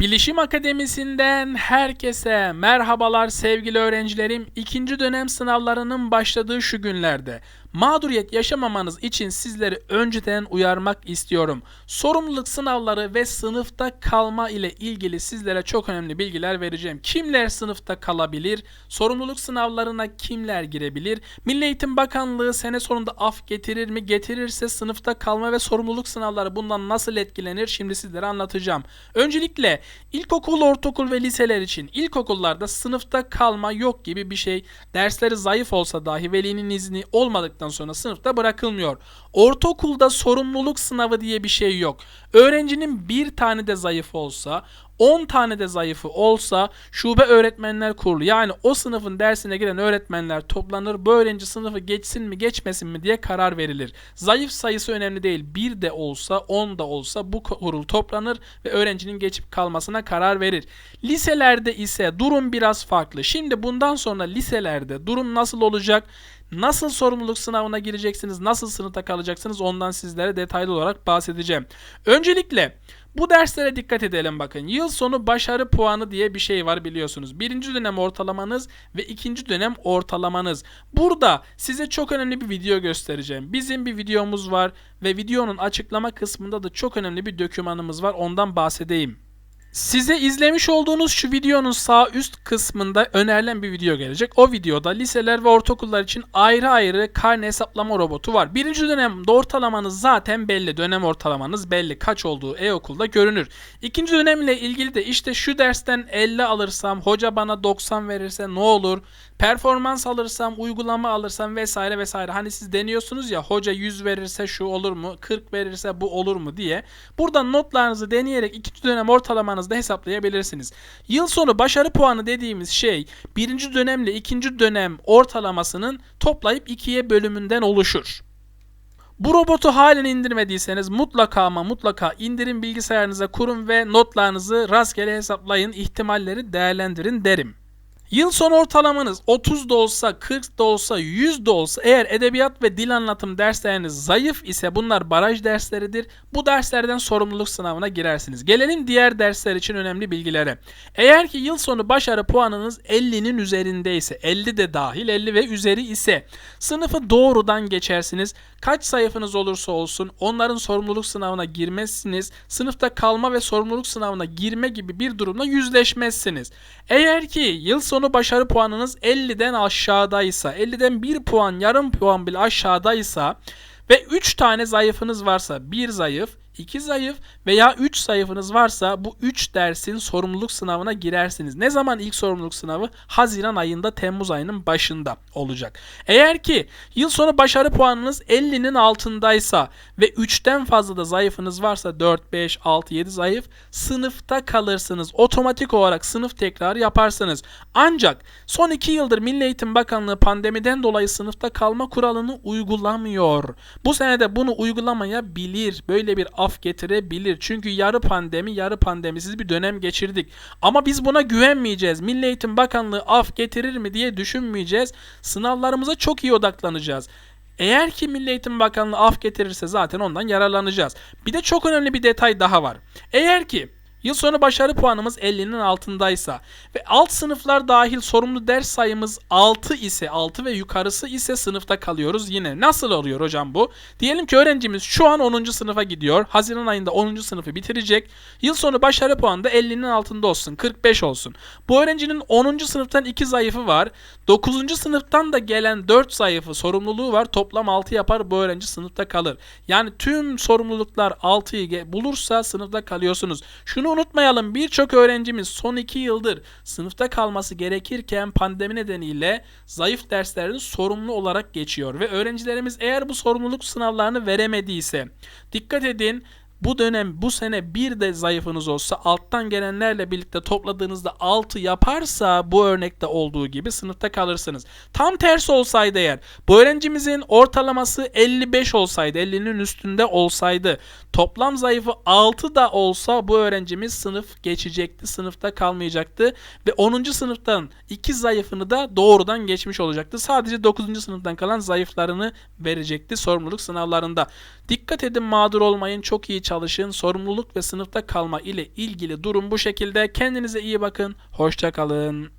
Bilişim Akademisi'nden herkese merhabalar sevgili öğrencilerim. İkinci dönem sınavlarının başladığı şu günlerde mağduriyet yaşamamanız için sizleri önceden uyarmak istiyorum. Sorumluluk sınavları ve sınıfta kalma ile ilgili sizlere çok önemli bilgiler vereceğim. Kimler sınıfta kalabilir? Sorumluluk sınavlarına kimler girebilir? Milli Eğitim Bakanlığı sene sonunda af getirir mi? Getirirse sınıfta kalma ve sorumluluk sınavları bundan nasıl etkilenir? Şimdi sizlere anlatacağım. Öncelikle ilkokul, ortaokul ve liseler için ilkokullarda sınıfta kalma yok gibi bir şey. Dersleri zayıf olsa dahi velinin izni olmadıktan sonra sınıfta bırakılmıyor. Ortaokulda sorumluluk sınavı diye bir şey yok. Öğrencinin bir tane de zayıf olsa 10 tane de zayıfı olsa şube öğretmenler kurulu yani o sınıfın dersine giren öğretmenler toplanır bu öğrenci sınıfı geçsin mi geçmesin mi diye karar verilir. Zayıf sayısı önemli değil. 1 de olsa 10 da olsa bu kurul toplanır ve öğrencinin geçip kalmasına karar verir. Liselerde ise durum biraz farklı. Şimdi bundan sonra liselerde durum nasıl olacak? Nasıl sorumluluk sınavına gireceksiniz? Nasıl sınıfta kalacaksınız? Ondan sizlere detaylı olarak bahsedeceğim. Öncelikle bu derslere dikkat edelim bakın. Yıl sonu başarı puanı diye bir şey var biliyorsunuz. Birinci dönem ortalamanız ve ikinci dönem ortalamanız. Burada size çok önemli bir video göstereceğim. Bizim bir videomuz var ve videonun açıklama kısmında da çok önemli bir dokümanımız var. Ondan bahsedeyim. Size izlemiş olduğunuz şu videonun sağ üst kısmında önerilen bir video gelecek. O videoda liseler ve ortaokullar için ayrı ayrı karne hesaplama robotu var. Birinci dönemde ortalamanız zaten belli. Dönem ortalamanız belli. Kaç olduğu e-okulda görünür. İkinci dönemle ilgili de işte şu dersten 50 alırsam hoca bana 90 verirse ne olur? Performans alırsam, uygulama alırsam vesaire vesaire. Hani siz deniyorsunuz ya hoca 100 verirse şu olur mu? 40 verirse bu olur mu diye. Buradan notlarınızı deneyerek ikinci dönem ortalamanızı da hesaplayabilirsiniz. Yıl sonu başarı puanı dediğimiz şey birinci dönemle ikinci dönem ortalamasının toplayıp ikiye bölümünden oluşur. Bu robotu halen indirmediyseniz mutlaka ama mutlaka indirin bilgisayarınıza kurun ve notlarınızı rastgele hesaplayın, ihtimalleri değerlendirin derim. Yıl sonu ortalamanız 30 da olsa, 40 da olsa, 100 de olsa eğer edebiyat ve dil anlatım dersleriniz zayıf ise bunlar baraj dersleridir. Bu derslerden sorumluluk sınavına girersiniz. Gelelim diğer dersler için önemli bilgilere. Eğer ki yıl sonu başarı puanınız 50'nin üzerindeyse, 50 de dahil 50 ve üzeri ise sınıfı doğrudan geçersiniz. Kaç sayfanız olursa olsun onların sorumluluk sınavına girmezsiniz. Sınıfta kalma ve sorumluluk sınavına girme gibi bir durumla yüzleşmezsiniz. Eğer ki yıl sonu başarı puanınız 50'den aşağıdaysa, 50'den 1 puan, yarım puan bile aşağıdaysa ve 3 tane zayıfınız varsa, 1 zayıf, 2 zayıf veya 3 zayıfınız varsa bu 3 dersin sorumluluk sınavına girersiniz. Ne zaman ilk sorumluluk sınavı? Haziran ayında Temmuz ayının başında olacak. Eğer ki yıl sonu başarı puanınız 50'nin altındaysa ve 3'ten fazla da zayıfınız varsa 4, 5, 6, 7 zayıf sınıfta kalırsınız. Otomatik olarak sınıf tekrarı yaparsınız. Ancak son 2 yıldır Milli Eğitim Bakanlığı pandemiden dolayı sınıfta kalma kuralını uygulamıyor. Bu senede bunu uygulamayabilir. Böyle bir af getirebilir. Çünkü yarı pandemi, yarı pandemisiz bir dönem geçirdik. Ama biz buna güvenmeyeceğiz. Milli Eğitim Bakanlığı af getirir mi diye düşünmeyeceğiz. Sınavlarımıza çok iyi odaklanacağız. Eğer ki Milli Eğitim Bakanlığı af getirirse zaten ondan yararlanacağız. Bir de çok önemli bir detay daha var. Eğer ki Yıl sonu başarı puanımız 50'nin altındaysa ve alt sınıflar dahil sorumlu ders sayımız 6 ise 6 ve yukarısı ise sınıfta kalıyoruz yine. Nasıl oluyor hocam bu? Diyelim ki öğrencimiz şu an 10. sınıfa gidiyor. Haziran ayında 10. sınıfı bitirecek. Yıl sonu başarı puanı da 50'nin altında olsun. 45 olsun. Bu öğrencinin 10. sınıftan 2 zayıfı var. 9. sınıftan da gelen 4 zayıfı sorumluluğu var. Toplam 6 yapar bu öğrenci sınıfta kalır. Yani tüm sorumluluklar 6'yı bulursa sınıfta kalıyorsunuz. Şunu şunu unutmayalım. Birçok öğrencimiz son 2 yıldır sınıfta kalması gerekirken pandemi nedeniyle zayıf derslerini sorumlu olarak geçiyor. Ve öğrencilerimiz eğer bu sorumluluk sınavlarını veremediyse dikkat edin bu dönem bu sene bir de zayıfınız olsa alttan gelenlerle birlikte topladığınızda 6 yaparsa bu örnekte olduğu gibi sınıfta kalırsınız. Tam tersi olsaydı eğer bu öğrencimizin ortalaması 55 olsaydı 50'nin üstünde olsaydı toplam zayıfı 6 da olsa bu öğrencimiz sınıf geçecekti sınıfta kalmayacaktı ve 10. sınıftan 2 zayıfını da doğrudan geçmiş olacaktı. Sadece 9. sınıftan kalan zayıflarını verecekti sorumluluk sınavlarında. Dikkat edin mağdur olmayın çok iyi çalışın. Sorumluluk ve sınıfta kalma ile ilgili durum bu şekilde. Kendinize iyi bakın. Hoşça kalın.